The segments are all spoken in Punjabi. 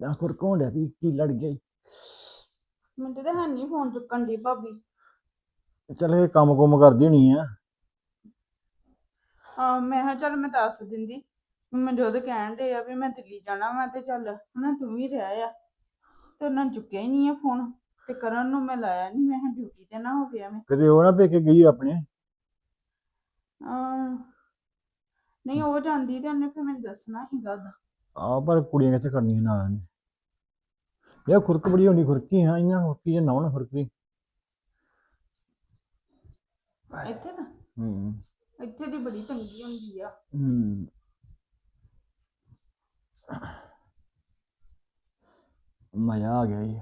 ਦਾ ਖੁਰਕੋਂ ਡਿਆ ਵੀ ਕੀ ਲੜ ਗਈ ਮੈਨੂੰ ਤੇ ਹੈ ਨਹੀਂ ਫੋਨ ਚੁੱਕਣ ਦੀ ਭਾਬੀ। ਚੱਲ ਇਹ ਕੰਮ ਕੁਮ ਕਰਦੀ ਹੋਣੀ ਆ। ਆ ਮੈਂ ਕਿਹਾ ਚੱਲ ਮੈਂ ਦੱਸ ਦਿੰਦੀ। ਮੈਂ ਜਦੋਂ ਕਹਿਣ ਦੇ ਆ ਵੀ ਮੈਂ ਦਿੱਲੀ ਜਾਣਾ ਵਾ ਤੇ ਚੱਲ ਹਨਾ ਤੂੰ ਵੀ ਰਹਿ ਆ। ਤੇ ਉਹਨਾਂ ਨੇ ਚੁੱਕਿਆ ਹੀ ਨਹੀਂ ਆ ਫੋਨ ਤੇ ਕਰਨ ਨੂੰ ਮੈਂ ਲਾਇਆ ਨਹੀਂ ਮੈਂ ਕਿਹਾ ਡਿਊਟੀ ਤੇ ਨਾ ਹੋ ਗਿਆ ਮੈਂ ਕਦੇ ਉਹ ਨਾ ਪੇਕੇ ਗਈ ਆਪਣੇ। ਆ ਨਹੀਂ ਉਹ ਜਾਂਦੀ ਤੇ ਉਹਨੇ ਫਿਰ ਮੈਨੂੰ ਦੱਸਣਾ ਸੀਗਾ ਉਹਦਾ ਆ ਪਰ ਕੁੜੀਆਂ ਕਿੱਥੇ ਕਰਨੀਆਂ ਨਾਲ ਨੇ ਇਹ ਖੁਰਕ ਬੜੀ ਹੋਣੀ ਖੁਰਕੀ ਹਾਂ ਇਹਨਾਂ ਖੁਰਕੀ ਜੇ ਨਾ ਹੋਣਾ ਖੁਰਕੀ। ਇੱਥੇ ਨਾ ਹੂੰ। ਇੱਥੇ ਦੀ ਬੜੀ ਤੰਗੀ ਹੁੰਦੀ ਆ। ਹੂੰ। ਮਜ਼ਾ ਆ ਗਿਆ ਜੀ।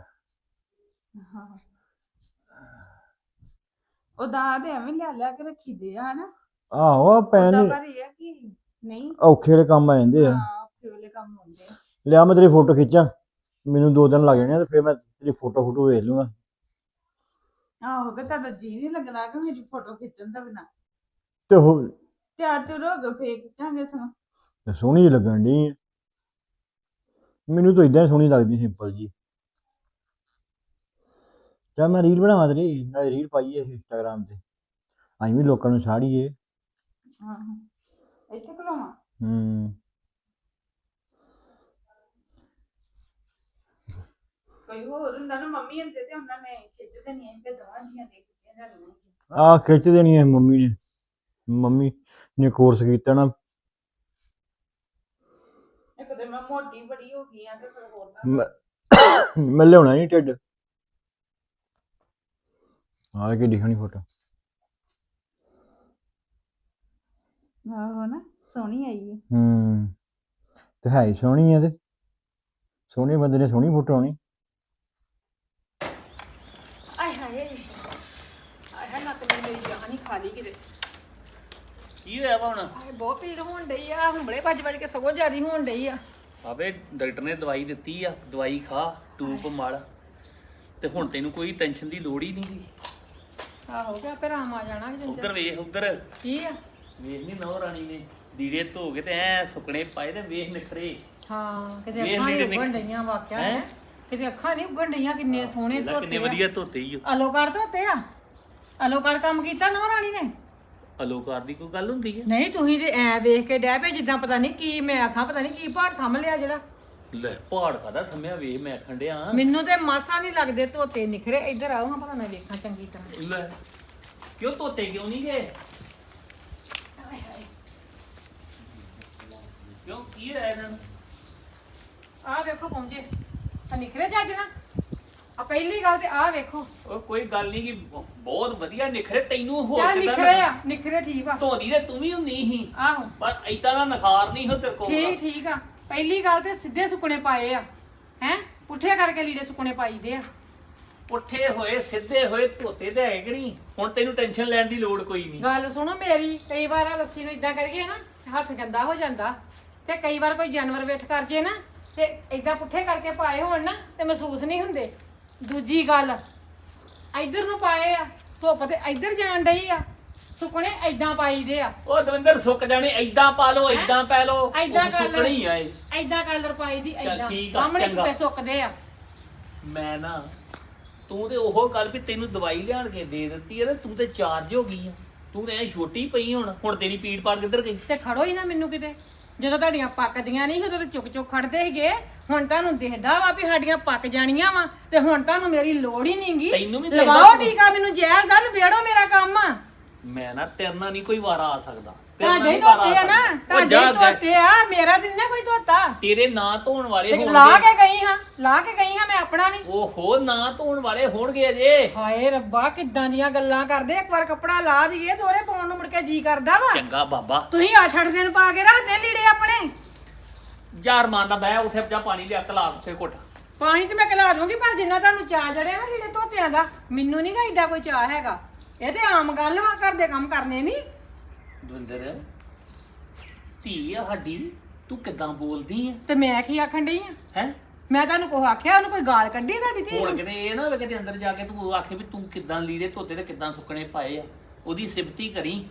ਹਾਂ। ਉਹ ਦਾ ਤੇ ਐਵੇਂ ਲਿਆ ਲਿਆ ਕੇ ਰੱਖੀ ਦੇ ਆ ਹਨਾ? ਆਹੋ ਪੈਨ ਉਹਦਾ ਪਰ ਇਹ ਆ ਕਿ ਨਹੀਂ? ਔਖੇ ਵਾਲੇ ਕੰਮ ਆ ਜਾਂਦੇ ਆ। ਹਾਂ ਔਖੇ ਵੇਲੇ ਕੰਮ ਹੁੰਦੇ ਆ। ਲਿਆ ਮੈਂ ਤੇਰੀ ਫੋਟੋ ਖਿੱਚਾਂ। ਮੈਨੂੰ ਦੋ ਦਿਨ ਲੱਗ ਜਾਣੇ ਆ ਤੇ ਫਿਰ ਮੈਂ ਤੇਰੀ ਫੋਟੋ ਫੋਟੋ ਵੇਖ ਲੂੰਗਾ। ਆਹੋ ਕਿ ਤੁਹਾਡਾ ਜੀ ਨਹੀਂ ਲੱਗਣਾ ਕਿ ਮੇਰੀ ਫੋਟੋ ਖਿੱਚਣ ਦਾ ਬਿਨਾ। ਤੇ ਉਹ ਤਿਆਰ ਤੇ ਰੋ ਗਏ ਫੇਰ ਖਿੱਚਾਂਗੇ ਸਗੋਂ ਤੇ ਸੋਹਣੀ ਜਿਹੀ ਲੱਗਣ ਆ। ਮੈਨੂੰ ਤਾਂ ਇਦਾਂ ਸੋਹਣੀ ਲੱਗਦੀ ਸਿੰਪਲ ਜੀ ਚਾ ਮੈਂ ਰੀਲ ਬਣਾਵਾਂ ਤੇਰੀ ਮੈਂ ਰੀਲ ਪਾਈਏ ਇੰਸਟਾਗ੍ਰਾਮ ਤੇ। ਅਸੀਂ ਵੀ ਲੋਕਾਂ ਨੂੰ ਛਾੜੀਏ ਹਾਂ ਹਾਂ ਇੱਥੇ ਖਲੋਵਾਂ। ਹੂੰ। ਕੋਈ ਹੋਰ ਹੁੰਦਾ ਨਾ ਮੰਮੀ ਹੁੰਦੇ ਤੇ ਉਹਨਾਂ ਨੇ ਖਿੱਚਦੇ ਨਹੀਂ ਐਂ ਤੇ ਦੋਵਾਂ ਜੀਆਂ ਦੇ ਖਿੱਚੀਆਂ ਜਾਂਦੀਆਂ ਆ। ਖਿੱਚ ਦੇਣੀ ਹੈ ਮੰਮੀ ਨੇ। ਮੰਮੀ ਨੇ ਕੋਰਸ ਕੀਤਾ ਨਾ। ਇੱਕ ਤੇ ਮੈਂ ਮੋਟੀ ਬੜੀ ਹੋ ਗਈ ਆ ਤੇ ਫਿਰ ਹੋਰ ਨਾ ਮੈਂ ਮੈਂ ਲਿਆਉਣਾ ਨਹੀਂ ਢਿੱਡ। ਆ ਕੇ ਦਿਖਣੀ ਫੋਟੋ ਆਹੋ ਨਾ ਸੋਹਣੀ ਆਈ ਹੈ ਹੂੰ ਤੇ ਹੈ ਹੀ ਸੋਹਣੀ ਆ ਤੇ। ਸੋਹਣੇ ਬੰਦੇ ਨੇ ਸੋਹਣੀ ਫੋਟੋ ਆਉਣੀ ਆਏ ਹਾਏ ਹਾਏ ਨਾ ਤੇ ਮੇਰੀ ਜਾਨ ਹੀ ਖਾ ਲਈ ਕਿਤੇ। ਕੀ ਹੋਇਆ ਵਾ ਹੁਣ? ਆਏ ਬਹੁਤ ਪੀੜ ਹੋਣ ਡਈ ਆ। ਹੰਬੜੇ ਭੱਜ ਭੱਜ ਕੇ ਸਗੋਂ ਜ਼ਿਆਦੀ ਹੋਣ ਡਈ ਆ। ਆਵੇ ਡਾਕਟਰ ਨੇ ਦਵਾਈ ਦਿੱਤੀ ਆ। ਦਵਾਈ ਖਾ ਟੂਪ ਮਲ ਤੇ ਹੁਣ ਤੈਨੂੰ ਕੋਈ ਟੈਨਸ਼ਨ ਦੀ ਲੋੜ ਹੀ ਨਹੀਂ। ਆਹੋ ਤੇ ਆਪੇ ਆਰਾਮ ਆ ਜਾਣਾ ਉਧਰ ਜਿੰਦਰ ਵੇਖ ਉਧਰ। ਕੀ ਆ? ਵੇਖ ਨਹੀਂ ਨੌ ਰਾਣੀ ਨੇ। ਦੀੜੇ ਧੋ ਕੇ ਤੇ ਐ ਸੁੱਕਣੇ ਪਾਏ ਤੇ ਵੇਖ ਨਿਖਰੇ। ਹਾਂ ਕਿਤੇ ਵੇਖ ਅੱਖਾਂ ਹੀ ਨਿਕ- ਡਈਆਂ ਵਾਕਿਆ ਹੈਂ? ਹੈ ਕਿਤੇ ਅੱਖਾਂ ਨਹੀਂ ਉੱਗਣ ਡਈਆਂ ਕਿੰਨੇ ਸੋਹਣੇ ਲੈ ਕਿੰਨੇ ਧੋਤੇ ਆ। ਵਧੀਆ ਧੋਤੇ ਹੀ ਅਲੋਕਾਰ ਧੋਤੇ ਆ? ਅਲੋਕਾਰ ਕੰਮ ਕੀਤਾ ਨਾ ਰਾਣੀ ਨੇ? ਅਲੋਕਾਰ ਦੀ ਕੋਈ ਗੱਲ ਹੁੰਦੀ ਹੈ ਨਹੀਂ ਤੁਸੀਂ ਤੇ ਐ ਵੇਖ ਕੇ ਡੈ ਪਏ ਜਿੱਦਾਂ ਪਤਾ ਨਹੀਂ ਕੀ ਮੈਂ ਆਖਾਂ ਪਤਾ ਨਹੀਂ ਕੀ ਭਾਰ ਥੰਮ ਲਿਆ ਜਿਹੜਾ। ਲੈ ਪਹਾੜ ਕਾਦਾ ਥੰਮਿਆ ਵੇਖ ਮੈਂ ਆਖਣ ਡਿਆ। ਮੈਨੂੰ ਤੇ ਮਾਸਾ ਨਹੀਂ ਲੱਗਦੇ ਧੋਤੇ ਨਿਖਰੇ ਇੱਧਰ ਆਓ ਹਾਂ ਪਤਾ ਮੈਂ ਵੇਖਾਂ ਚੰਗੀ ਤਰ੍ਹਾਂ। ਲੈ ਕਿਉਂ ਧੋਤੇ ਕਿਉਂ ਨਹੀਂ ਗਏ? ਕਿਉਂ ਕੀ ਹੋਇਆ ਇਹਨਾਂ ਨੂੰ? ਆਹ ਵੇਖੋ ਪਹੁੰਚੇ ਆ ਨਿਖਰੇ ਜੱਜ ਨਾ ਆ ਪਹਿਲੀ ਗੱਲ ਤੇ ਆਹ ਵੇਖੋ। ਉਹ ਕੋਈ ਗੱਲ ਨਹੀਂ ਕਿ ਬਹੁਤ ਵਧੀਆ ਨਿਖਰੇ ਤੈਨੂੰ ਹੋਰ ਚੱਲ ਕਿੱਦਾਂ ਨਿਖਰੇ ਆ ਨਿਖਰੇ ਠੀਕ ਆ। ਧੋਦੀ ਤੇ ਤੂੰ ਵੀ ਹੁੰਦੀ ਸੀ। ਆਹੋ। ਪਰ ਏਦਾਂ ਦਾ ਨਖਾਰ ਨਹੀਂ ਹੋ ਤੇਰੇ ਕੋਲ ਠੀਕ ਠੀਕ ਆ। ਪਹਿਲੀ ਗੱਲ ਤੇ ਸਿੱਧੇ ਸੁੱਕਣੇ ਪਾਏ ਆ ਹੈ? ਪੁੱਠੇ ਕਰਕੇ ਲੀੜੇ ਸੁੱਕਣੇ ਪਾਈਦੇ ਆ। ਪੁੱਠੇ ਹੋਏ ਸਿੱਧੇ ਹੋਏ ਧੋਤੇ ਤੇ ਹੈ ਕਿ ਨਹੀਂ ਹੁਣ ਤੈਨੂੰ ਟੈਨਸ਼ਨ ਲੈਣ ਦੀ ਲੋੜ ਕੋਈ ਨਹੀਂ ਗੱਲ ਸੁਣੋ ਮੇਰੀ ਕਈ ਵਾਰ ਆ ਲੱਸੀ ਨੂੰ ਇਦਾਂ ਕਰੀਏ ਨਾ ਹੱਥ ਗੰਦਾ ਹੋ ਜਾਂਦਾ। ਤੇ ਕਈ ਵਾਰ ਕੋਈ ਜਾਨਵਰ ਵੇਟ ਕਰ ਜੇ ਨਾ ਤੇ ਇਦਾਂ ਪੁੱਠੇ ਕਰਕੇ ਪਾਏ ਹੋਣ ਨਾ ਤੇ ਮਹਿਸੂਸ ਨਹੀਂ ਹੁੰਦੇ। ਦੂਜੀ ਗੱਲ ਇੱਧਰ ਨੂੰ ਪਾਏ ਆ ਧੁੱਪ ਤੇ ਇੱਧਰ ਜਾਣ ਡਈ ਆ ਸੁੱਕਣੇ ਇਦਾਂ ਪਾਈਦੇ ਆ। ਉਹ ਦਵਿੰਦਰ ਸੁੱਕ ਜਾਣੇ ਏਦਾਂ ਪਾ ਲਓ ਏਦਾਂ ਪੈ ਲਓ ਉਹ ਕਰ ਲਓ। ਸੁੱਕਣੇ ਹੀ ਐਦਾਂ ਕਲਰ ਪਾਈ ਦੀ ਚੱਲ ਐਦਾਂ ਠੀਕ ਆ, ਸਾਹਮਣੇ ਚੰਗਾ। ਧੁੱਪੇ ਸੁੱਕਦੇ ਆ। ਮੈਂ ਨਾ ਤੂੰ ਤੇ ਉਹ ਗੱਲ ਵੀ ਤੈਨੂੰ ਦਵਾਈ ਲਿਆਣ ਕੇ ਦੇ ਦਿੱਤੀ ਹੈ ਤੇ ਤੂੰ ਤੇ ਚਾਰਜ ਹੋ ਗਈ ਆ। ਤੂੰ ਤੇ ਐ ਛੋਟੀ ਪਈ ਹੁਣ ਹੁਣ ਤੇਰੀ ਪੀੜ ਪਾੜ ਕਿੱਧਰ ਗਈ? ਤੇ ਖੜੋ ਹੀ ਨਾ ਮੈਨੂੰ ਕਿਤੇ। ਜਦੋਂ ਤੁਹਾਡੀਆਂ ਪੱਕਦੀਆਂ ਨਹੀਂ ਉਦੋਂ ਤੇ ਚੁੱਕ ਚੁੱਕ ਖੜਦੇ ਸੀਗੇ। ਹੁਣ ਤੁਹਾਨੂੰ ਦਿਖਦਾ ਵਾ ਵੀ ਸਾਡੀਆਂ ਪੱਕ ਜਾਣੀਆਂ ਵਾ ਤੇ ਹੁਣ ਤੁਹਾਨੂੰ ਮੇਰੀ ਲੋੜ ਹੀ ਨਹੀਂਗੀ ਤੈਨੂੰ ਵੀ ਦਿਖਦਾ ਲਵਾਓ ਤੂੰ। ਟੀਕਾ ਮੈਨੂੰ ਜ਼ਹਿਰ ਦਾ ਲਵੇੜੋ ਮੇਰਾ ਕੰਮ। ਮੈਂ ਨਾ ਤੇਰੇ ਨਾਲ ਨਹੀਂ ਕੋਈ ਵਾਰਾ ਆ ਸਕਦਾ। ਤੇਰੇ ਨਾਲ ਤੁਹਾਡੇ ਹੀ ਨਹੀਂ ਵਾਰਾ ਧੋਤੇ ਆ ਨਾ ਸਕਦਾ। ਉਹ ਤੁਹਾਡੇ ਜਾ ਹੀ ਧੋਤੇ ਆ ਮੇਰਾ ਦਿਨ ਨਾ ਕੋਈ ਧੋਤਾ? ਤੇਰੇ ਨਾਂ ਧੋਣ ਵਾਲੇ ਤੇ ਲਾ ਹੋਣਗੇ ਕੇ ਗਈ ਹਾਂ ਲਾ ਕੇ ਗਈ ਹਾਂ ਮੈਂ ਆਪਣਾ ਨਹੀਂ। ਓਹੋ ਨਾਂ ਧੋਣ ਵਾਲੇ ਹੋਣਗੇ ਅਜੇ। ਹਾਏ ਰੱਬਾ ਕਿੱਦਾਂ ਦੀਆਂ ਗੱਲਾਂ ਕਰਦੇ? ਇੱਕ ਵਾਰ ਕੱਪੜਾ ਲਾ ਦਈਏ ਦੋਰੇ ਪਾਉਣ ਨੂੰ ਮੁੜ ਕੇ ਜੀ ਕਰਦਾ ਵਾ। ਚੰਗਾ ਬਾਬਾ। ਤੁਸੀਂ 8-8 ਦਿਨ ਪਾ ਕੇ ਰੱਖਦੇ ਲੀੜੇ ਆਪਣੇ। ਯਾਰ ਮਾਰਦਾ ਬਹਿ ਉੱਥੇ ਜਾ ਪਾਣੀ ਲਿਆ ਘੁੱਟ। ਪਾਣੀ ਤੇ ਮੈਂ ਕਲਾ ਦੂੰਗੀ ਪਰ ਜਿੰਨਾ ਤੁਹਾਨੂੰ ਚਾਹ ਚੜਿਆ ਨਾ ਲੀੜੇ ਧੋਤਿਆਂ ਦਾ ਮੈਨੂੰ ਨਹੀਂ ਗਾ ਏਡਾ ਕੋਈ ਚਾਹ ਹੈਗਾ। ਇਹ ਤੇ ਆਮ ਗੱਲ ਵਾ ਘਰ ਦੇ ਕੰਮ ਕਰਨੇ ਨਹੀਂ। ਦਵਿੰਦਰ ਧੀ ਆ ਸਾਡੀ ਤੂੰ ਕਿਦਾਂ ਬੋਲਦੀ ਆ? ਤੇ ਮੈਂ ਕੀ ਆਖਣ ਡਈ ਆ? ਹੈ? ਮੈਂ ਤੁਹਾਨੂੰ ਕੋ ਆਖਿਆ ਉਹਨੂੰ ਕੋਈ ਗਾਲ ਕੱਢੀ ਤੁਹਾਡੀ ਧੀ ਹੁਣ ਨੂੰ? ਕਿਤੇ ਇਹ ਨਾ ਹੋਵੇ ਕਿਤੇ ਅੰਦਰ ਜਾ ਕੇ ਤੂੰ ਆਖੇ ਵੀ ਤੂੰ ਕਿਦਾਂ ਲੀੜੇ ਧੋਤੇ ਤੇ ਕਿਦਾਂ ਸੁੱਕਣੇ ਪਾਏ ਆ। ਉਹਦੀ ਸਿਫਤੀ ਕਰੀ।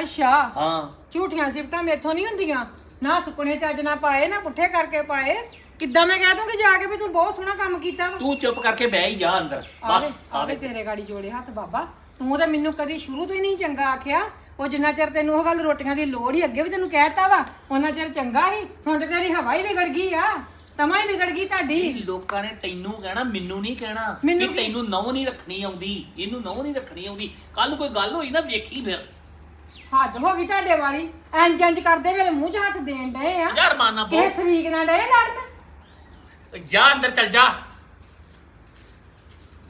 ਅੱਛਾ। ਹਾਂ। ਝੂਠੀਆਂ ਸਿਫਤਾਂ ਮੇਥੋਂ ਨਹੀਂ ਹੁੰਦੀਆਂ। ਨਾ ਸੁੱਕਣੇ ਚੱਜ ਨਾ ਪਾਏ ਨਾ ਪੁੱਠੇ ਕਰਕੇ ਪਾਏ। ਕਿੱਦਾਂ ਮੈਂ ਕਹਿ ਦੂੰਗੀ ਜਾ ਕੇ ਵੀ ਤੂੰ ਬਹੁਤ ਸੋਹਣਾ ਕੰਮ ਕੀਤਾ ਵਾ? ਤੂੰ ਚੁੱਪ ਕਰਕੇ ਬਹਿ ਹੀ ਜਾ ਅੰਦਰ। ਬਸ ਆਵੇ ਆਵੇ ਤੇਰੇ ਗਾੜੀ ਜੋੜੇ ਹੱਥ ਬਾਬਾ। ਤੂੰ ਤਾਂ ਮੈਨੂੰ ਕਦੀ ਸ਼ੁਰੂ ਤੋਂ ਹੀ ਨਹੀਂ ਚੰਗਾ ਆਖਿਆ। ਉਹ ਜਿੰਨਾ ਚਿਰ ਤੈਨੂੰ ਉਹ ਗੱਲ ਰੋਟੀਆਂ ਦੀ ਲੋੜ ਹੀ ਅੱਗੇ ਵੀ ਤੈਨੂੰ ਕਹਿਤਾ ਵਾ ਉਹਨਾਂ ਚਿਰ ਚੰਗਾ ਹੀ। ਹੁਣ ਤੇ ਤੇਰੀ ਹਵਾ ਹੀ ਵਿਗੜ ਗਈ ਆ ਤਮਾ ਹੀ ਵਿਗੜ ਗਈ ਤੁਹਾਡੀ। ਇਹ ਲੋਕਾਂ ਨੇ ਤੈਨੂੰ ਕਹਿਣਾ ਮੈਨੂੰ ਨਹੀਂ ਕਹਿਣਾ। ਮੈਨੂੰ ਕੀ- ਤੈਨੂੰ ਨਹੁੰ ਨਹੀਂ ਰੱਖਣੀ ਆਉਂਦੀ ਇਹਨੂੰ ਨਹੁੰ ਨਹੀਂ ਰੱਖਣੀ ਆਉਂਦੀ। ਕੱਲ ਨੂੰ ਕੋਈ ਗੱਲ ਹੋਈ ਨਾ ਵੇਖੀ ਫਿਰ। ਹੱਦ ਹੋ ਗਈ ਤੁਹਾਡੇ ਵਾਲੀ। ਇੰਜ ਇੰਜ ਕਰਦੇ ਮੇਰੇ ਮੂੰਹ 'ਚ ਹੱਥ ਦੇਣ ਡਏ ਆ। ਯਾਰ ਮਾਨਾ ਕਿਸੇ ਸਰੀਕ ਨਾਲ ਡਏ ਲੜਨ? ਜਾ ਅੰਦਰ ਚੱਲ ਜਾ।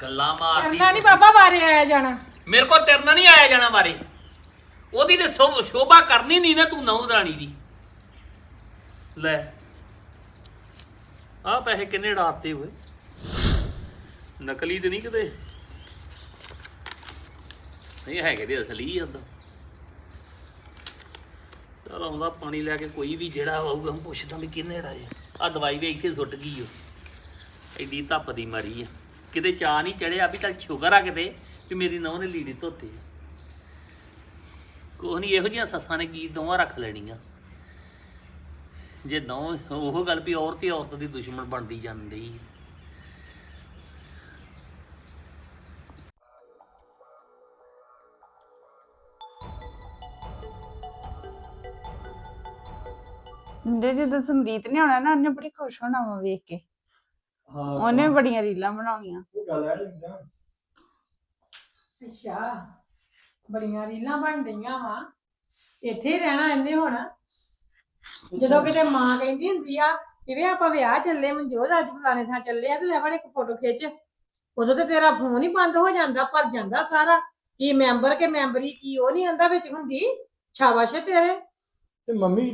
ਗੱਲਾਂ ਮਾਰਦੀ ਕਰਨਾ ਨਹੀਂ ਬਾਬਾ ਵਾਰੇ ਆਇਆ ਜਾਣਾ। ਮੇਰੇ ਕੋਲ ਤੇਰੇ ਨਾਲ ਨਹੀਂ ਆਇਆ ਜਾਣਾ ਬਾਰੇ। ਉਹਦੀ ਤੇ ਸ਼ੋ- ਸ਼ੋਭਾ ਕਰਨੀ ਨਹੀਂ ਨਾ ਤੂੰ ਨਹੁੰ ਰਾਣੀ ਦੀ। ਲੈ ਆ ਪੈਸੇ ਕਿੰਨੇ ਡਾਪਤੇ ਹੋਏ ਨਕਲੀ ਤੇ ਨਹੀਂ ਕਿਤੇ। ਨਹੀਂ, ਹੈਗੇ ਤੇ ਅਸਲੀ ਆ ਉਦੋਂ ਚਲ ਆਉਂਦਾ ਪਾਣੀ ਲੈ ਕੇ, ਕੋਈ ਵੀ ਜਿਹੜਾ ਆਊਗਾ ਮੈਂ ਪੁੱਛਦਾ ਵੀ ਕਿੰਨੇ ਦਾ ਹੈ ਆ ਦਵਾਈ ਵੀ ਇੱਥੇ ਸੁੱਟ ਗਈ ਓ। ਐਡੀ ਧੱਪ ਦੀ ਮਾਰੀ ਆ। ਕਿਤੇ ਚਾਹ ਨਹੀਂ ਚੜਿਆ ਵੀ ਚੱਲ ਸ਼ੂਗਰ ਆ ਕਿਤੇ। ਵੀ ਮੇਰੀ ਨਹੁੰ ਨੇ ਲੀੜੇ ਧੋਤੇ ਕੋਹ ਨਹੀਂ ਇਹੋ ਜਿਹੀਆਂ ਸੱਸਾਂ ਨੇ ਕੀ ਦੋਵਾਂ ਰੱਖ ਲੈਣੀਆਂ। ਜੇ ਨਹੁੰ ਉਹ ਗੱਲ ਵੀ ਔਰਤ ਹੀ ਔਰਤ ਦੀ ਦੁਸ਼ਮਣ ਬਣਦੀ ਜਾਂਦੀ। ਮੁੰਡੇ ਜਦੋਂ ਸਮਰੀਤ ਨੇ ਆਉਣਾ ਨਾ ਉਹਨੇ ਬੜੀ ਖੁਸ਼ ਹੋਣਾ ਵਾ ਵੇਖ ਕੇ। ਹਾਂ ਉਹਨੇ ਬੜੀਆਂ ਰੀਲਾਂ ਬਣਾਉਣੀਆਂ। ਉਹ ਗੱਲ ਹੈ ਆ। ਅੱਛਾ ਬੜੀਆਂ ਰੀਲਾਂ ਬਣ ਗਈਆਂ ਵਾ। ਇੱਥੇ ਹੀ ਰਹਿਣਾ ਇਹਨੇ ਹੁਣ। ਜਦੋਂ ਕਿਤੇ ਮਾਂ ਕਹਿੰਦੀ ਹੁੰਦੀ ਆ ਕਿਵੇਂ ਆਪਾਂ ਵਿਆਹ ਚੱਲੇ ਮਨਜੋਤ ਅੱਜ ਫਲਾਣੇ ਥਾਂ ਚੱਲੇ ਆ ਤੇ ਲੈ ਵੜ ਇੱਕ ਫੋਟੋ ਖਿੱਚ। ਉਦੋਂ ਤੇ ਤੇਰਾ ਫੋਨ ਹੀ ਬੰਦ ਹੋ ਜਾਂਦਾ ਭਰ ਜਾਂਦਾ ਸਾਰਾ। ਕੀ ਮੈਂਬਰ ਕੇ ਮੈਂਬਰੀ ਕੀ ਉਹ ਨਹੀਂ ਆਂਦਾ ਵਿੱਚ ਹੁੰਦੀ? ਸ਼ਾਬਾਸ਼ ਏ ਤੇਰੇ। ਤੇ ਮੰਮੀ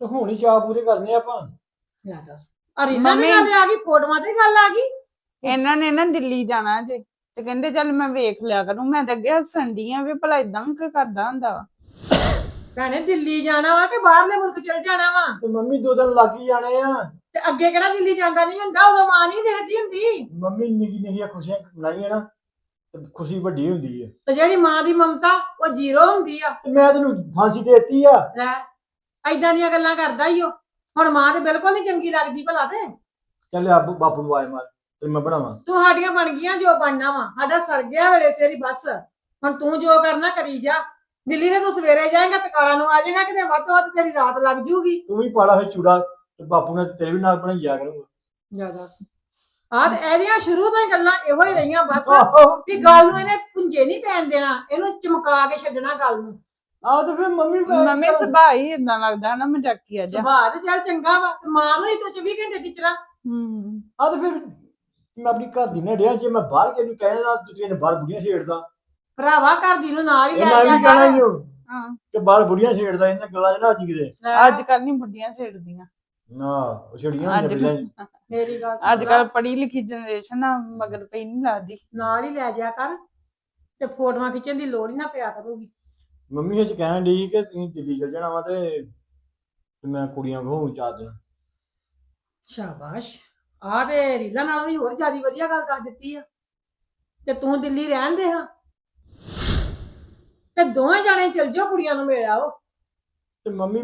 ਤੇ ਹੁਣ ਹੀ ਚਾਹ ਪੂਰੇ ਕਰਨੇ ਆਪਾਂ। ਲੈ ਦੱਸ। ਆ ਰੀਲਾਂ ਦੀ ਮੰਮੀ- ਗੱਲ ਆ ਗਈ ਫੋਟੋਆਂ ਤੇ ਗੱਲ ਆ ਗਈ। ਇਹਨਾਂ ਨੇ ਨਾ ਦਿੱਲੀ ਜਾਣਾ ਜੇ। ਤੇ ਕਹਿੰਦੇ ਚੱਲ ਮੈਂ ਵੇਖ ਲਿਆ ਕਰੂੰ ਮੈਂ ਤਾਂ ਅੱਗੇ ਹੱਸਣ ਡਈ ਆ ਵੀ ਭਲਾ ਇਦਾਂ ਵੀ ਕੋਈ ਕਰਦਾ ਹੁੰਦਾ ਵਾ। ਭੈਣੇ ਦਿੱਲੀ ਜਾਣਾ ਵਾ ਕਿ ਬਾਹਰਲੇ ਮੁਲਕ ਚਲ ਜਾਣਾ ਵਾ? ਤੇ ਮੰਮੀ ਦੋ ਦਿਨ ਲੱਗ ਹੀ ਜਾਣੇ ਆ। ਤੇ ਅੱਗੇ ਕਿਹੜਾ ਦਿੱਲੀ ਜਾਂਦਾ ਨਹੀਂ ਹੁੰਦਾ ਉਦੋਂ ਮਾਂ ਨਹੀਂ ਦੇਖਦੀ ਹੁੰਦੀ? ਮੰਮੀ ਨਿੱਕੀ ਨਿੱਕੀਆਂ ਖੁਸ਼ੀਆਂ ਬਣਾਈਆਂ ਨਾ ਤੇ ਖੁਸ਼ੀ ਵੱਡੀ ਹੁੰਦੀ ਹੈ ਤੇ ਜਿਹੜੀ ਮਾਂ ਦੀ ਮਮਤਾ ਉਹ ਜ਼ੀਰੋ ਹੁੰਦੀ ਆ। ਤੇ ਮੈਂ ਤੈਨੂੰ ਫਾਂਸੀ ਦੇਤੀ ਆ। ਲੈ ਐਦਾਂ ਦੀਆਂ ਗੱਲਾਂ ਕਰਦਾ ਹੀ ਉਹ ਹੁਣ ਮਾਂ ਤੇ ਬਿਲਕੁਲ ਨਹੀਂ ਚੰਗੀ ਲੱਗਦੀ ਭਲਾ ਤੇ। ਚੱਲ ਆ ਬਾਪੂ ਨੂੰ ਆਏ ਮਾਰ। ਤੇ ਮੈਂ ਬਣਾਵਾਂ। ਤੂੰ ਸਾਡੀਆਂ ਬਣ ਗਈਆਂ ਜੋ ਬਣਨਾ ਵਾ। ਸਾਡਾ ਸਰ ਗਿਆ ਵੇਲੇ ਸੇਰੀ ਬਸ। ਹੁਣ ਤੂੰ ਜੋ ਕਰਨਾ ਕਰੀ ਜਾ। ਦਿੱਲੀ ਦੇ ਤੂੰ ਸਵੇਰੇ ਜਾਏਗਾ ਤਕਾਲਾ ਨੂੰ ਆ ਜਾਏਗਾ ਕਿਤੇ ਵੱਧ ਤੋਂ ਵੱਧ ਤੇਰੀ ਰਾਤ ਲੱਗ ਜੂਗੀ। ਤੂੰ ਵੀ ਪਾਲਾ ਹੋਇਆ ਚੂੜਾ ਤੇ ਬਾਪੂ ਨੇ ਤੇਰੇ ਵੀ ਨਾਲ ਬਣਾਈ ਜਾ ਕਰੂੰਗਾ। ਜਾ ਦੱਸ। ਆਹ ਤੇ ਇਹਦੀਆਂ ਸ਼ੁਰੂ ਤੋਂ ਹੀ ਗੱਲਾਂ ਇਹੋ ਹੀ ਰਹੀਆਂ ਬਸ। ਆਹੋ। ਵੀ ਗੱਲ ਨੂੰ ਇਹਨੇ ਪੁੰਜੇ ਨਹੀਂ ਪੈਣ ਦੇਣਾ। ਇਹਨੂੰ ਚਮਕਾ ਕੇ ਛੱਡਣਾ ਗੱਲ ਨੂੰ। ਆਹ ਤੇ ਫਿਰ ਮੰਮੀ ਨੂੰ ਮੰਮੀ ਸੁਭਾਅ ਹੀ ਇਦਾਂ ਲੱਗਦਾ ਨਾ ਮਜ਼ਾਕੀਆ ਜਿਹਾ। ਸੁਭਾਅ ਤੇ ਚੱਲ ਚੰਗਾ ਵਾ। ਤੇ ਮਾਂ ਨੂੰ ਹੀ ਤੂੰ 24 ਘੰਟੇ ਟੀਚਰਾਂ। ਹੂੰ। ਆਹ ਤੇ ਫਿਰ ਮੈਂ ਆਪਣੀ ਘਰ ਦੀ ਨੇ ਡਿਆ ਜੇ ਮੈਂ ਬਾਹਰ ਕੇ ਨੂੰ ਕਹਿਣਾ ਤੁਸੀਂ ਨੇ ਬਾਹਰ ਬੁੜੀਆਂ ਛੇੜਦਾ। ਭਰਾਵਾ ਘਰ ਦੀ ਨੂੰ ਨਾਲ ਹੀ ਲੈ ਜਾ ਵੀ ਕਹਿਣਾ ਹੀ ਕਰ। ਹੋ ਹਾਂ। ਕਿ ਬਾਹਰ ਬੁੜੀਆਂ ਛੇੜਦਾ ਇਹਨਾਂ ਗੱਲਾਂ 'ਚ ਨਾ ਅੱਜ ਕਿਤੇ। ਅੱਜ ਕੱਲ ਨਹੀਂ ਬੁੱਢੀਆਂ ਛੇੜਦੀਆਂ। ਨਾ ਉਹ ਛੇੜੀਆਂ ਅੱਜ ਹੁੰਦੀਆਂ ਪਹਿਲਾਂ ਹੀ। ਮੇਰੀ ਗੱਲ ਸੁਣ। ਅੱਜ। ਕੱਲ ਪੜ੍ਹੀ ਲਿਖੀ ਜਨਰੇਸ਼ਨ ਆ ਮਗਰ ਪਈ ਨਹੀਂ ਲੱਗਦੀ। ਨਾਲ ਹੀ ਲੈ ਜਾ ਕਰ ਤੇ ਫੋਟੋਆਂ ਖਿੱਚਣ ਦੀ ਲੋੜ ਹੀ ਨਾ ਪਿਆ ਕਰੂਗੀ। ਮੰਮੀ ਇਹ ਚ ਕਹਿਣ ਡਈ ਕਿ ਤੁਸੀਂ ਦਿੱਲੀ ਚਲ ਜਾਣਾ ਵਾ ਤੇ ਤੇ ਮੈਂ ਕੁੜੀਆਂ ਕੋਲ ਚਾਰ ਦਿਨ। ਸ਼ਾਬਾਸ਼। ਆਹ ਤੇ ਰੀਲਾ ਨਾਲੋਂ ਵੀ ਹੋਰ ਜ਼ਿਆਦਾ ਵਧੀਆ ਗੱਲ ਕਰ ਦਿੱਤੀ ਆ। ਤੇ ਤੂੰ ਦਿੱਲੀ ਰਹਿਣ ਦੇ ਹਾਂ। ਤੇ ਦੋਵੇਂ ਜਾਣੇ ਚਲ ਜਾਓ ਕੁੜੀਆਂ ਨੂੰ ਮਿਲ ਆਓ। ਤੇ ਮੰਮੀ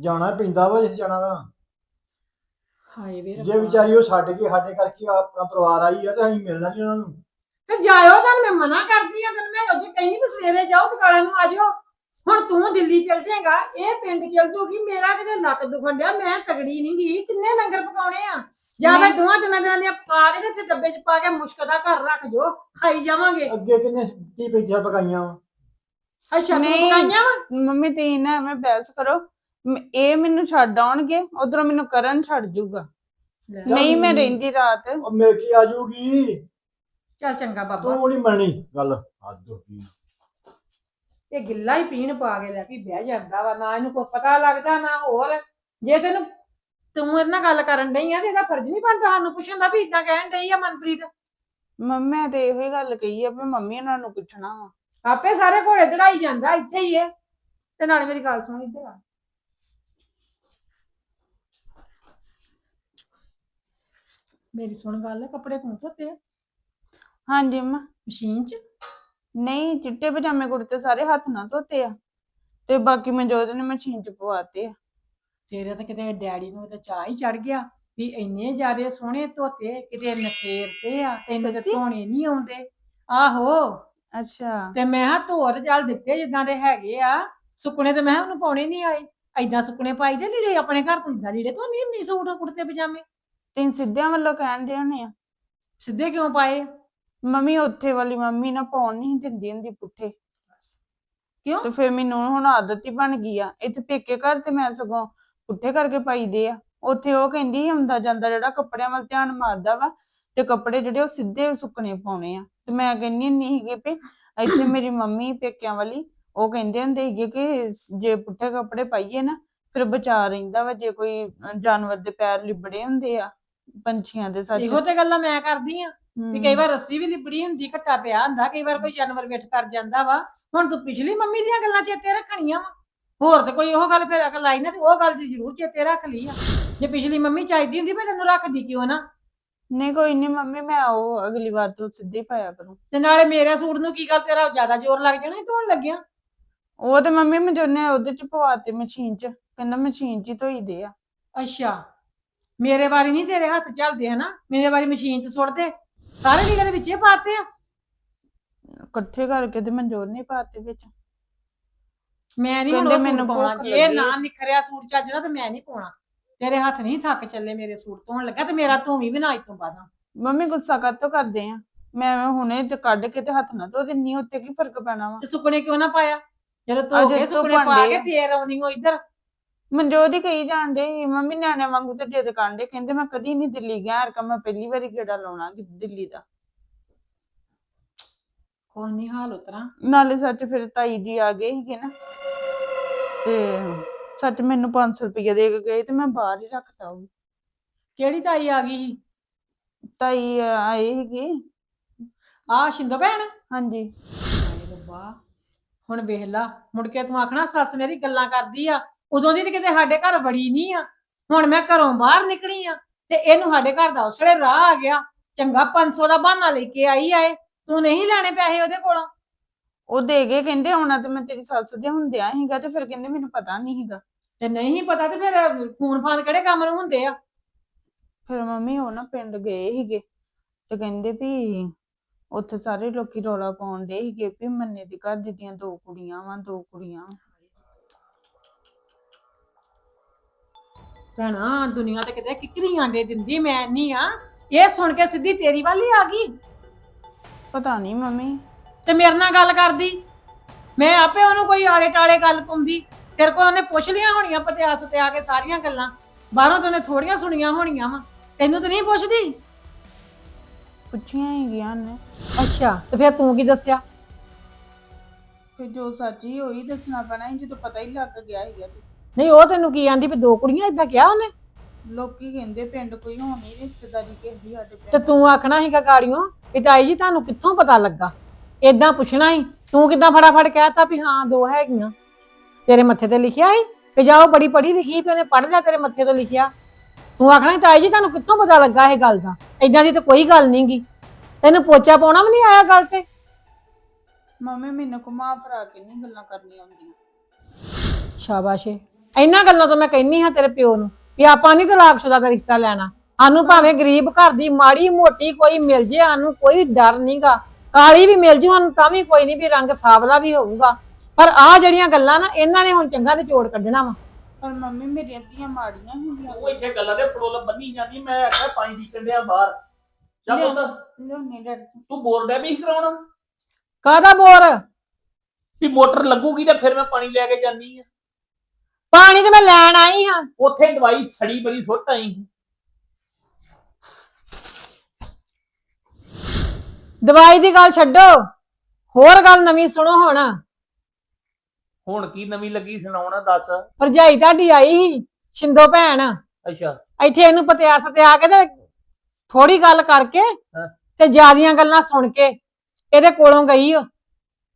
ਜਾਣਾ ਪੈਂਦਾ ਵਾ ਜਿਸ ਜਾਣਾ ਵਾ? ਹਾਏ ਵੇ ਜੇ ਵਿਚਾਰੀ ਉਹ ਛੱਡ ਕੇ ਸਾਡੇ ਕਰਕੇ ਆਪਣਾ ਪਰਿਵਾਰ ਆਈ ਆ ਤੇ ਅਸੀਂ ਮਿਲਣਾ ਨਹੀਂ ਉਹਨਾਂ ਨੂੰ। ਤੇ ਜਾਇਓ ਤਾਂ ਮੈਂ ਮਨਾ ਕਰਦੀ ਆ ਤੈਨੂੰ ਮੈਂ ਰੋਜ਼ ਕਹਿੰਦੀ ਵੀ ਸਵੇਰੇ ਜਾਓ ਤਕਾਲਾ ਨੂੰ ਆ ਹੁਣ ਤੂੰ ਦਿੱਲੀ ਚਲ ਜਾਏਗਾ ਇਹ ਪਿੰਡ ਚਲ ਜੂਗੀ ਮੇਰਾ ਕਿਤੇ ਲੱਕ ਦੁਖਣ ਡਿਆ ਮੈਂ ਤਗੜੀ ਨਹੀਂ ਗਈ ਕਿੰਨੇ ਲੰਗਰ ਪਕਾਉਣੇ ਆ? ਜਾਂ ਮੈਂ ਦੋਵਾਂ ਦਿਨਾਂ ਦਿਨਾਂ ਦੀਆਂ ਪਕਾ ਕੇ ਤੇ ਇੱਥੇ ਡੱਬੇ 'ਚ ਪਾ ਕੇ ਮੁਸ਼ਕ ਦਾ ਘਰ ਰੱਖ ਜੋ ਖਾਈ ਜਾਵਾਂਗੇ। ਅੱਗੇ ਕਿੰਨੇ ਕੀ ਪੈਂਦੀਆਂ ਪਕਾਈਆਂ ਵਾ? ਅੱਛਾ ਤੂੰ ਨਹੀਂ। ਪਕਾਈਆਂ ਵਾ? ਮੰਮੀ ਤੇ ਨਾ ਐਵੇਂ ਬਹਿਸ ਕਰੋ। ਮ- ਇਹ ਮੈਨੂੰ ਛੱਡ ਆਉਣਗੇ ਉਧਰੋਂ ਮੈਨੂੰ ਕਰਨ ਛੱਡ ਜੂਗਾ। ਨਹੀਂ ਮੈਂ ਰਹਿੰਦੀ ਰਾਤ। ਉਹ ਮਿਲ ਕੇ ਆ ਜਾਊਗੀ ਚੱਲ ਚੰਗਾ ਬਾਬਾ। ਤੂੰ ਨਹੀਂ ਮੰਨਣੀ। ਗੱਲ ਹੱਦ ਹੋ ਗਈ। ਇਹ ਗਿੱਲਾ ਹੀ ਪੀਣ ਪਾ ਕੇ ਲੈ ਵੀ ਬਹਿ ਜਾਂਦਾ ਵਾ ਨਾ ਇਹਨੂੰ ਕੋਈ ਪਤਾ ਲੱਗਦਾ ਨਾ ਹੋਰ। ਜੇ ਤੈਨੂੰ ਤੂੰ ਇਹਦੇ ਨਾਲ ਗੱਲ ਕਰਨ ਡਈ ਆ ਤੇ ਇਹਦਾ ਫਰਜ਼ ਨਹੀਂ ਬਣਦਾ ਸਾਨੂੰ ਪੁੱਛਣ ਦਾ ਵੀ ਇਦਾਂ ਕਹਿਣ ਡਈ ਆ ਮਨਪ੍ਰੀਤ। ਮੰਮੀ ਤੇ ਇਹੋ ਹੀ ਗੱਲ ਕਹੀ ਆ ਵੀ ਮੰਮੀ ਉਹਨਾਂ ਨੂੰ ਪੁੱਛਣਾ ਵਾ। ਆਪੇ ਸਾਰੇ ਘੋੜੇ ਚੜਾਈ ਜਾਂਦਾ ਇੱਥੇ ਹੀ ਏ। ਤੇ ਨਾਲੇ ਮੇਰੀ ਗੱਲ ਸੁਣ ਇੱਧਰ ਆ। ਮੇਰੀ ਸੁਣ ਗੱਲ ਕੱਪੜੇ ਤੂੰ ਧੋਤੇ ਆ? ਹਾਂਜੀ ਮੰਮਾ। ਮਸ਼ੀਨ 'ਚ? ਨਹੀਂ ਚਿੱਟੇ ਪਜਾਮੇ ਕੁੜਤੇ ਸਾਰੇ ਹੱਥ ਨਾਲ ਧੋਤੇ ਆ। ਤੇ ਬਾਕੀ ਮਨਜੋਤ ਨੇ ਮਸ਼ੀਨ ਚ ਪਵਾਤੇ ਆ। ਤੇਰੇ ਤਾਂ ਕਿਤੇ ਡੈਡੀ ਨੂੰ ਤਾਂ ਚਾਹ ਹੀ ਚੜ ਗਿਆ ਵੀ ਇੰਨੇ ਜ਼ਿਆਦੇ ਸੋਹਣੇ ਧੋਤੇ ਕਿਤੇ ਨਖੇਰ ਤੇ ਆ ਤੈਨੂੰ ਤੇ ਸੱਚੀ? ਧੋਣੇ ਨਹੀਂ ਆਉਂਦੇ। ਆਹੋ। ਅੱਛਾ। ਤੇ ਮੈਂ ਹਾਂ ਧੋ ਤੇ ਚੱਲ ਦਿੱਤੇ ਜਿੱਦਾਂ ਦੇ ਹੈਗੇ ਆ ਸੁੱਕਣੇ ਤੇ ਮੈਂ ਕਿਹਾ ਉਹਨੂੰ ਪਾਉਣੇ ਨਹੀਂ ਆਏ। ਐਦਾਂ ਸੁੱਕਣੇ ਪਾਈ ਦੇ ਲੀੜੇ ਆਪਣੇ ਘਰ ਤੋਂ ਇਦਾਂ ਲੀੜੇ ਧੋਨੀ ਹੁੰਦੀ ਸੂਟ ਕੁੜਤੇ ਪਜਾਮੇ? ਤਿੰਨ ਸਿੱਧਿਆਂ ਵੱਲੋਂ ਕਹਿੰਦੇ ਹੋਣੇ ਆ? ਸਿੱਧੇ ਕਿਉਂ ਪਾਏ? ਮੰਮੀ ਉੱਥੇ ਵਾਲੀ ਮੰਮੀ ਨਾ ਪਾਉਣ ਨਹੀਂ ਦਿੰਦੀ ਹੁੰਦੀ ਪੁੱਠੇ। ਕਿਉਂ? ਤੇ ਫਿਰ ਮੈਨੂੰ ਹੁਣ ਆਦਤ ਹੀ ਬਣ ਗਈ ਆ। ਇੱਥੇ ਪੇਕੇ ਘਰ ਤੇ ਮੈਂ ਸਗੋਂ ਪੁੱਠੇ ਕਰਕੇ ਪਾਈਦੇ ਆ। ਉੱਥੇ ਉਹ ਕਹਿੰਦੀ ਹੁੰਦਾ ਜਾਂਦਾ ਜਿਹੜਾ ਕੱਪੜਿਆਂ ਵੱਲ ਧਿਆਨ ਮਾਰਦਾ ਵਾ, ਤੇ ਕੱਪੜੇ ਜਿਹੜੇ ਉਹ ਸਿੱਧੇ ਸੁੱਕਣੇ ਪਾਉਣੇ ਆ। ਤੇ ਮੈਂ ਕਹਿੰਦੀ ਨਹੀਂ ਸੀਗੀ ਵੀ ਇੱਥੇ ਮੇਰੀ ਮੰਮੀ ਪੇਕਿਆਂ ਵਾਲੀ, ਉਹ ਕਹਿੰਦੇ ਹੁੰਦੇ ਸੀਗੇ ਕਿ ਜੇ ਪੁੱਠੇ ਕੱਪੜੇ ਪਾਈਏ ਨਾ, ਫਿਰ ਬਚਾ ਰਹਿੰਦਾ ਵਾ, ਜੇ ਕੋਈ ਜਾਨਵਰ ਦੇ ਪੈਰ ਲਿਬੜੇ ਹੁੰਦੇ ਆ, ਪੰਛੀਆਂ ਦੇ ਸੱਚ। ਇਹੋ ਤੇ ਗੱਲਾਂ ਮੈਂ ਕਰਦੀ ਆ, ਵੀ ਕਈ ਵਾਰ ਰੱਸੀ ਵੀ ਲਿਬੜੀ ਹੁੰਦੀ ਘੱਟਾ ਪਿਆ ਹੁੰਦਾ, ਕਈ ਵਾਰ ਕੋਈ ਜਾਨਵਰ ਵਿੱਚ ਕਰ ਜਾਂਦਾ ਵਾ। ਹੁਣ ਤੂੰ ਪਿਛਲੀ ਮੰਮੀ ਦੀਆਂ ਗੱਲਾਂ ਚੇਤੇ ਰੱਖਣੀਆਂ ਵਾ। ਹੋਰ ਤੇ ਕੋਈ ਉਹ ਗੱਲ ਫਿਰ ਅਕਲ ਆਈ ਨਾ ਤੇ ਉਹ ਗੱਲ ਦੀ ਜ਼ਰੂਰ ਚੇਤੇ ਰੱਖ ਲਈ ਆ। ਜੇ ਪਿਛਲੀ ਮੰਮੀ ਚਾਹੀਦੀ ਹੁੰਦੀ ਮੈਂ ਤੈਨੂੰ ਰੱਖਦੀ ਕਿਉਂ ਨਾ? ਨਹੀਂ ਕੋਈ ਨਹੀਂ ਮੰਮੀ ਮੈਂ ਉਹ ਅਗਲੀ ਵਾਰ ਤੋਂ ਸਿੱਧੇ ਪਾਇਆ ਕਰੂੰ। ਤੇ ਨਾਲੇ ਮੇਰੇ ਸੂਟ ਨੂੰ ਕੀ ਗੱਲ ਤੇਰਾ ਜ਼ਿਆਦਾ ਜ਼ੋਰ ਲੱਗ ਜਾਣਾ ਧੋਣ ਲੱਗਿਆ? ਉਹ ਤੇ ਮੰਮੀ ਮੈਂ ਜੋਨੇ ਉਹਦੇ ਚ ਪਵਾਤੇ ਮਸ਼ੀਨ ਚ ਕਹਿੰਦਾ ਮਸ਼ੀਨ ਚ ਹੀ ਧੋਈ ਦੇ ਆ। ਅੱਛਾ ਮੇਰੇ ਵਾਰੀ ਨਹੀਂ ਤੇਰੇ ਹੱਥ ਚੱਲਦੇ ਹਨਾ? ਮੇਰੇ ਵਾਰੀ ਮਸ਼ੀਨ 'ਚ ਸੁੱਟ ਦੇ ਸਾਰੇ ਲੀੜੇ ਦੇ ਵਿੱਚੇ ਪਾਤੇ ਆ? ਇਕੱਠੇ ਕਰਕੇ ਤੇ ਮਨਜੋਰ ਨੇ ਪਾਤੇ ਵਿੱਚ। ਮੈਂ ਨਹੀਂ ਹੁਣ ਕਹਿੰਦੇ ਮੈਨੂੰ ਮੈਨੂੰ ਪਾਉਣਾ। ਭੁੱਖ ਜੇ ਲੱਗੀ। ਨਾ ਨਿਖਰਿਆ ਸੂਟ ਚੱਜ ਦਾ ਤੇ ਮੈਂ ਨਹੀਂ ਪਾਉਣਾ। ਤੇਰੇ ਹੱਥ ਨਹੀਂ ਥੱਕ ਚੱਲੇ ਮੇਰੇ ਸੂਟ ਧੋਣ ਲੱਗਾ ਤੇ ਮੇਰਾ ਧੂਵੀ ਵੀ ਨਾ ਇਤੋਂ ਬਾਦਾਂ ਮੰਮੀ ਗੁੱਸਾ ਕਾਤੋਂ ਕਰਦੇ ਆ। ਮੈਂ ਹੁਣੇ ਚ ਕੱਢ ਕੇ ਤੇ ਹੱਥ ਨਾ ਧੋ ਦਿੰਨੀ ਉੱਤੇ ਕੀ ਫ਼ਰਕ ਪੈਣਾ ਵਾ? ਤੇ ਸੁੱਕਣੇ ਕਿਉਂ ਨਾ ਪਾਇਆ? ਜਦੋਂ ਧੋ ਅਜੇ ਕੇ ਪਾ ਕੇ ਆ। ਫੇਰ ਆਉਣੀ ਹੋ ਇੱਧਰ। ਮਨਜੋਤ ਹੀ ਕਹੀ ਜਾਂਦੇ ਮੰਮੀ ਨਿਆਣਿਆਂ ਵਾਂਗੂ ਤੇ ਜਿੱਦ ਕਾਂਡੇ ਕਹਿੰਦੇ ਮੈਂ ਕਦੀ ਨਹੀਂ ਦਿੱਲੀ ਗਿਆ ਹਰ ਮੈਂ ਪਹਿਲੀ ਵਾਰੀ ਗੇੜਾ ਲਾਉਣਾ ਕਿ ਦਿੱਲੀ ਦਾ। ਕੋਈ ਨਹੀਂ ਹਾਲ ਉਤਰਾ। ਨਾਲੇ ਸੱਚ ਫਿਰ ਤਾਈ ਜੀ ਆ ਗਏ ਸੀਗੇ ਨਾ। ਤੇ ਸੱਚ ਮੈਨੂੰ 500 ਰੁਪਏ ਦੇ ਕੇ ਗਏ ਤੇ ਮੈਂ ਬਾਹਰ ਹੀ ਰੱਖਤਾ ਉਹ। ਕਿਹੜੀ ਤਾਈ ਆ ਗਈ ਸੀ? ਤਾਈ ਆਏ ਸੀਗੇ। ਆ ਸ਼ਿੰਦੋ ਭੈਣ? ਹਾਂਜੀ। ਹਾਏ ਰੱਬਾ ਹੁਣ ਵੇਖ ਲਾ ਮੁੜ ਕੇ ਤੂੰ ਆਖਣਾ ਸੱਸ ਮੇਰੀ ਗੱਲਾਂ ਕਰਦੀ ਆ ਉਦੋਂ ਦੀ ਤੇ ਕਿਤੇ ਸਾਡੇ ਘਰ ਵੜੀ ਨਹੀਂ ਆ ਹੁਣ ਮੈਂ ਘਰੋਂ ਬਾਹਰ ਨਿਕਲੀ ਆ ਤੇ ਇਹਨੂੰ ਸਾਡੇ ਘਰ ਦਾ ਉਸਲੇ ਰਾਹ ਆ ਗਿਆ ਚੰਗਾ 500 ਦਾ ਬਹਾਨਾ ਲੈ ਕੇ ਆਈ ਆਏ ਤੂੰ ਨਹੀਂ ਲੈਣੇ ਪੈਸੇ ਉਹਦੇ ਕੋਲੋਂ? ਉਹ ਦੇ ਗਏ ਕਹਿੰਦੇ ਆਉਣਾ ਤੇ ਮੈਂ ਤੇਰੀ ਸੱਸ ਦੇ ਹੁੰਦਿਆਂ ਸੀਗਾ ਤੇ ਫਿਰ ਕਹਿੰਦੇ ਮੈਨੂੰ ਪਤਾ ਨਹੀਂ ਸੀਗਾ। ਤੇ ਨਹੀਂ ਪਤਾ ਤੇ ਫਿਰ ਫੋਨ ਫਾਨ ਕਿਹੜੇ ਕੰਮ ਨੂੰ ਹੁੰਦੇ ਆ? ਫਿਰ ਮੰਮੀ ਉਹ ਨਾ ਪਿੰਡ ਗਏ ਸੀਗੇ ਤੇ ਕਹਿੰਦੇ ਵੀ ਉੱਥੇ ਸਾਰੇ ਲੋਕੀ ਰੌਲਾ ਪਾਉਣ ਡੇ ਸੀਗੇ ਵੀ ਮੰਨੇ ਦੀ ਘਰ ਦੀ ਦੀਆਂ ਦੋ ਕੁੜੀਆਂ ਵਾਂ ਦੋ ਕੁੜੀਆਂ ਵਾਂ। ਭੈਣਾ ਦੁਨੀਆ ਤੇ ਕਿਤੇ ਕਿਕਰੀਆਂ ਦੇ ਦਿੰਦੀ ਮੈਂ ਨਹੀਂ ਆ। ਇਹ ਸੁਣ ਕੇ ਸਿੱਧੀ ਤੇਰੀ ਵੱਲ ਆ ਗਈ। ਪਤਾ ਨਹੀਂ ਮੰਮੀ। ਤੇ ਮੇਰੇ ਨਾਲ ਗੱਲ ਕਰਦੀ। ਮੈਂ ਆਪੇ ਉਹਨੂੰ ਕੋਈ ਆਲੇ ਟਾਲੇ ਗੱਲ ਪਾਉਂਦੀ। ਫਿਰ ਕੋ ਉਹਨੇ ਪੁੱਛ ਲਿਆ ਹੋਣੀਆਂ ਪਤਿਆਸ ਤੇ ਆ ਕੇ ਸਾਰੀਆਂ ਗੱਲਾਂ। ਬਾਹਰੋਂ ਤਾਂ ਉਹਨੇ ਥੋੜੀਆਂ ਸੁਣੀਆਂ ਹੋਣੀਆਂ ਵਾ। ਤੈਨੂੰ ਤਾਂ ਨਹੀਂ ਪੁੱਛਦੀ? ਪੁੱਛੀਆਂ ਹੀ ਗਿਆ ਨੇ। ਅੱਛਾ ਤੇ ਫਿਰ ਤੂੰ ਕੀ ਦੱਸਿਆ? ਫਿਰ ਜੋ ਸੱਚ ਹੀ ਹੋਈ ਦੱਸਣਾ ਪੈਣਾ ਸੀ ਜਦੋਂ ਪਤਾ ਹੀ ਲੱਗ ਗਿਆ ਸੀਗਾ ਤੇ। ਨਹੀਂ ਉਹ ਤੈਨੂੰ ਕੀ ਆਂਦੀ ਵੀ ਦੋ ਕੁੜੀਆਂ ਇਦਾਂ ਕਿਹਾ ਉਹਨੇ? ਲੋਕੀ ਕਹਿੰਦੇ ਪਿੰਡ ਕੋਈ ਹੋਣੀ ਰਿਸ਼ਤੇਦਾਰੀ ਕਿਸੇ ਦੀ ਸਾਡੇ ਤੇ ਪਿੰਡ। ਤੂੰ ਆਖਣਾ ਸੀਗਾ ਗਾੜੀਆਂ ਵੀ ਤਾਈ ਜੀ ਤੁਹਾਨੂੰ ਕਿੱਥੋਂ ਪਤਾ ਲੱਗਾ? ਏਦਾਂ ਪੁੱਛਣਾ ਸੀ ਤੂੰ ਕਿੱਦਾਂ ਫਟਾਫਟ ਕਹਿਤਾ ਵੀ ਹਾਂ ਦੋ ਹੈਗੀਆਂ। ਤੇਰੇ ਮੱਥੇ ਤੇ ਲਿਖਿਆ ਸੀ ਕਿ ਜਾਓ ਬੜੀ ਪੜੀ ਲਿਖੀ ਤੇ ਉਹਨੇ ਪੜ ਲਿਆ ਤੇਰੇ ਮੱਥੇ ਤੇ ਲਿਖਿਆ। ਤੂੰ ਆਖਣਾ ਤਾਈ ਜੀ ਤੁਹਾਨੂੰ ਕਿੱਥੋਂ ਪਤਾ ਲੱਗਾ ਇਹ ਗੱਲ ਦਾ? ਏਦਾਂ ਦੀ ਤਾਂ ਕੋਈ ਗੱਲ ਨਹੀਂਗੀ ਤੈਨੂੰ ਪੋਚਾ ਪਾਉਣਾ ਵੀ ਨਹੀਂ ਆਇਆ ਗੱਲ ਤੇ? ਮੰਮੀ ਮੈਨੂੰ ਘੁਮਾ ਫਰਾ ਕੇ ਨਹੀਂ ਗੱਲਾਂ ਕਰਨੀਆਂ ਆਉਂਦੀਆਂ ਸ਼ਾਬਾਸ਼ ਏ। ਇਹਨਾਂ ਗੱਲਾਂ ਤੋਂ ਮੈਂ ਕਹਿੰਨੀ ਹਾਂ ਤੇਰੇ ਪਿਓ ਨੂੰ ਵੀ ਆਪਾਂ ਨਹੀਂ ਤਲਾਕਸ਼ੁਦਾ ਦਾ ਰਿਸ਼ਤਾ ਲੈਣਾ। ਸਾਨੂੰ ਭਾਵੇਂ ਗਰੀਬ ਘਰ ਦੀ ਮਾੜੀ ਮੋਟੀ ਕੋਈ ਮਿਲ ਜੇ ਸਾਨੂੰ ਕੋਈ ਡਰ ਨਹੀਂਗਾ ਕਾਲੀ ਵੀ ਮਿਲ ਜੂ ਤਾਂ ਵੀ ਕੋਈ ਨਹੀਂ ਵੀ ਰੰਗ ਸਾਵਲਾ ਵੀ ਹੋਊਗਾ। ਪਰ ਆ ਜਿਹੜੀਆਂ ਗੱਲਾਂ ਨਾ ਇਹਨਾਂ ਨੇ ਹੁਣ ਚੰਗਾ ਤੇ ਚੋੜ ਕੱਢਣਾ ਵਾ। ਪਰ ਮੰਮੀ ਮੇਰੀਆਂ ਧੀਆਂ ਮਾੜੀਆਂ ਹੁੰਦੀਆਂ। ਉਹ ਇੱਥੇ ਗੱਲਾਂ ਦੇ ਫੜੋਲ ਬੰਨੀ ਜਾਂਦੀ ਮੈਂ ਆਖਿਆ ਪਾਣੀ ਦੀ ਕੰਡਿਆ ਬਾਹਰ। ਚੱਲ। ਪੁੱਤ। ਲਿਓਨੀ ਡਰ ਤੂੰ ਬੋਰ ਡੈ ਵੀ ਕਰਾਉਣਾ? ਕਾਹਦਾ ਬੋਰ? ਵੀ ਮੋਟਰ ਲੱਗੂਗੀ ਤੇ ਫਿਰ ਮੈਂ ਪਾਣੀ ਲੈ ਕੇ ਜਾਨੀ ਆ। ਪਾਣੀ ਤੇ ਮੈਂ ਲੈਣ ਆਈ ਹਾਂ। ਉੱਥੇ ਦਵਾਈ ਸੜੀ ਬੜੀ ਸੁੱਟ ਆਈ। ਦਵਾਈ ਦੀ ਗੱਲ ਛੱਡੋ। ਹੋਰ ਗੱਲ ਨਵੀਂ ਸੁਣੋ ਹੁਣ। ਹੁਣ ਕੀ ਨਵੀਂ ਲੱਗੀ ਸੁਣਾਉਣਾ ਦੱਸ। ਭਰਜਾਈ ਤੁਹਾਡੀ ਆਈ ਸੀ ਸ਼ਿੰਦੋ ਭੈਣ। ਅੱਛਾ। ਇੱਥੇ ਇਹਨੂੰ ਪਤਿਆਸ ਤੇ ਆ ਕੇ ਤੇ ਥੋੜੀ ਗੱਲ ਕਰਕੇ ਹਾਂ। ਤੇ ਜਿਆਦੀਆਂ ਗੱਲਾਂ ਸੁਣ ਕੇ ਇਹਦੇ ਕੋਲੋਂ ਗਈ ਓ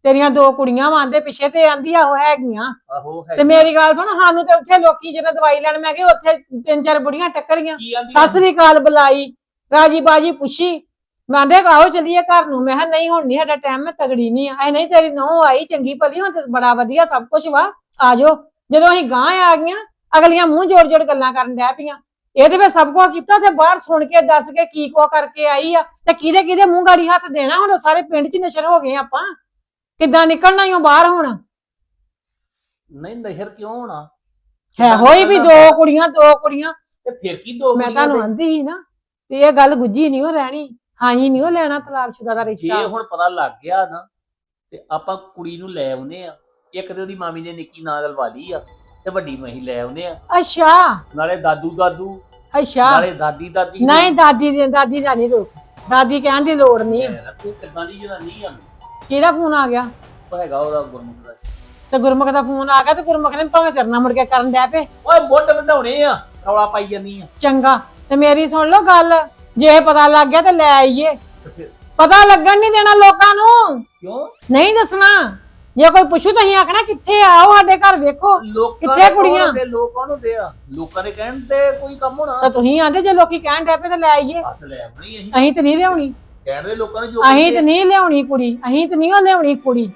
ਤੇਰੀਆਂ ਦੋ ਕੁੜੀਆਂ ਵਾਂ ਦੇ ਪਿੱਛੇ ਤੇ ਆਂਦੀ ਆ ਉਹ ਹੈਗੀਆਂ। ਆਹੋ ਹੈ ਤੇ ਮੇਰੀ ਗੱਲ ਸੁਣ ਸਾਨੂੰ ਤੇ ਉੱਥੇ ਲੋਕੀ ਜਦੋਂ ਦਵਾਈ ਲੈਣ ਮੈਂ ਗਏ ਉੱਥੇ ਤਿੰਨ ਚਾਰ ਬੁੜੀਆਂ ਟੱਕਰੀਆਂ। ਕੀ ਆਂਦੀ ਸਤਿ ਸ੍ਰੀ ਅਕਾਲ ਬੁਲਾਈ ਰਾਜੀ ਬਾਜੀ ਪੁੱਛੀ ਮੈਂ ਆਂਦੇ ਆਓ ਚੱਲੀਏ ਘਰ ਨੂੰ। ਮੈਂ ਕਿਹਾ ਨਹੀਂ ਹੁਣ ਨਹੀਂ ਸਾਡਾ ਟਾਈਮ ਮੈਂ ਤਗੜੀ ਨਹੀਂ ਆ। ਐ ਨਹੀਂ ਤੇਰੀ ਨਹੁੰ ਆਈ ਚੰਗੀ ਭਲੀ ਹੁਣ ਤੇ ਬੜਾ ਵਧੀਆ ਸਭ ਕੁਝ ਵਾ। ਆ ਜਾਓ। ਜਦੋਂ ਅਸੀਂ ਗਾਂ ਆ ਗਈਆਂ ਅਗਲੀਆਂ ਮੂੰਹ ਜੋੜ ਜੋੜ ਗੱਲਾਂ ਕਰਨ ਡੈ ਪਈਆਂ। ਇਹਦੇ ਵਿੱਚ ਸਭ ਕੁਝ ਕੀਤਾ ਤੇ ਬਾਹਰ ਸੁਣ ਕੇ ਦੱਸ ਕੇ ਕੀ ਕੋ ਕਰਕੇ ਆਈ ਆ। ਤੇ ਕਿਹਦੇ ਕਿਹਦੇ ਮੂੰਹ ਗਾੜੀ ਹੱਥ ਦੇਣਾ ਹੁਣ ਸਾਰੇ ਪਿੰਡ 'ਚ ਨਸ਼ਰ ਹੋ ਗਏ ਆਪਾਂ। ਕਿੱਦਾਂ ਨਿਕਲਣਾ ਈ ਓ ਬਾਹਰ ਹੁਣ? ਨਹੀਂ ਨਸ਼ਰ ਕਿਉਂ ਹੋਣਾ? ਹੈ ਹੋਈ ਵੀ ਦੋ ਕੁੜੀਆਂ ਦੋ ਕੁੜੀਆਂ। ਤੇ ਫਿਰ ਕੀ ਦੋ ਮੈਂ ਤੁਹਾਨੂੰ? ਆਂਦੀ ਸੀ ਨਾ ਵੀ ਇਹ ਗੱਲ ਗੁੱਜੀ ਨਹੀਂ ਹੋ ਰਹਿਣੀ। ਹਾਂ ਹੀ ਨਹੀਂ ਉਹ ਲੈਣਾ ਤਲਾਕਸ਼ੁਦਾ ਦਾ ਜੇ ਰਿਸ਼ਤਾ ਹੁਣ ਪਤਾ ਲੱਗ ਗਿਆ ਨਾ ਤੇ ਆਪਾਂ ਕੁੜੀ ਨੂੰ ਲੈ ਆਉਨੇ ਆ। ਇੱਕ ਤੇ ਉਹਦੀ ਮਾਮੀ ਨੇ ਨਿੱਕੀ ਨਾਲ ਲਵਾ ਲਈ ਆ ਤੇ ਵੱਡੀ ਅਸੀਂ ਲੈ ਆਉਨੇ ਆ। ਅੱਛਾ। ਨਾਲੇ ਦਾਦੂ ਦਾਦੂ ਅੱਛਾ। ਨਾਲੇ ਦਾਦੀ ਦਾਦੀ ਨਹੀਂ ਦਾਦੀ ਦੀ ਦਾਦੀ ਦਾ ਨਹੀਂ ਰੋਕ ਦਾਦੀ ਕਹਿਣ ਦੀ ਲੋੜ ਨਹੀਂ ਭੈਣ, ਤੂੰ ਕਿੱਦਾਂ ਦੀ ਜਨਾਨੀ ਆ? ਕਿਹਦਾ ਫੋਨ ਆ ਗਿਆ? ਉਹ ਹੈਗਾ ਉਹਦਾ ਗੁਰਮੁਖ ਦਾ। ਤੇ ਗੁਰਮੁਖ ਦਾ ਫੋਨ ਆ ਗਿਆ ਤੇ ਗੁਰਮੁਖ ਨੇ ਭਾਵੇਂ ਕਰਨਾ ਮੁੜ ਕੇ ਕਰਨ ਡੈ ਪਏ। ਓਏ ਮੁੱਢ ਵਧਾਉਣੇ ਆ ਰੌਲਾ ਪਾਈ ਜਾਂਦੀ ਆ। ਚੰਗਾ। ਤੇ ਮੇਰੀ ਸੁਣ ਲਓ ਗੱਲ। ਜੇ ਪਤਾ ਲੱਗ ਗਿਆ ਤੇ ਲੈ ਆਈਏ। ਤੇ ਫਿਰ? ਪਤਾ ਲੱਗਣ ਨਹੀਂ ਦੇਣਾ ਲੋਕਾਂ ਨੂੰ। ਕਿਉਂ? ਨਹੀਂ ਦੱਸਣਾ। ਜੇ ਕੋਈ ਪੁੱਛੂ ਤਾਂ ਅਸੀਂ ਆਖਣਾ ਕਿੱਥੇ ਆਓ ਸਾਡੇ ਘਰ ਵੇਖੋ। ਲੋਕਾਂ ਕਿੱਥੇ ਦੇ ਕੁੜੀਆਂ? ਦੇ ਲੋਕ ਕੌਣ ਹੁੰਦੇ ਆ। ਲੋਕਾਂ ਦੇ ਕਹਿਣ ਤੇ ਕੋਈ ਕੰਮ ਹੋਣਾ। ਤਾਂ ਤੁਸੀਂ ਆਂਦੇ ਜੇ ਲੋਕੀ ਕਹਿਣ ਡੈ ਪਏ ਤੇ ਲੈ ਆਈਏ। ਹੱਥ ਲੈ ਆਉਣੀ ਅਸੀਂ। ਅਸੀਂ ਤੇ ਨਹੀਂ ਲਿਆਉਣੀ। ਕਹਿਣ ਦੇ ਲੋਕਾਂ ਨੇ ਜੋ ਅਸੀਂ ਤੇ ਨਹੀਂ ਲਿਆਉਣੀ ਕੁੜੀ। ਅਸੀਂ ਤੇ ਨਹੀਂ ਉਹ ਲਿਆਉਣੀ ਕੁੜੀ।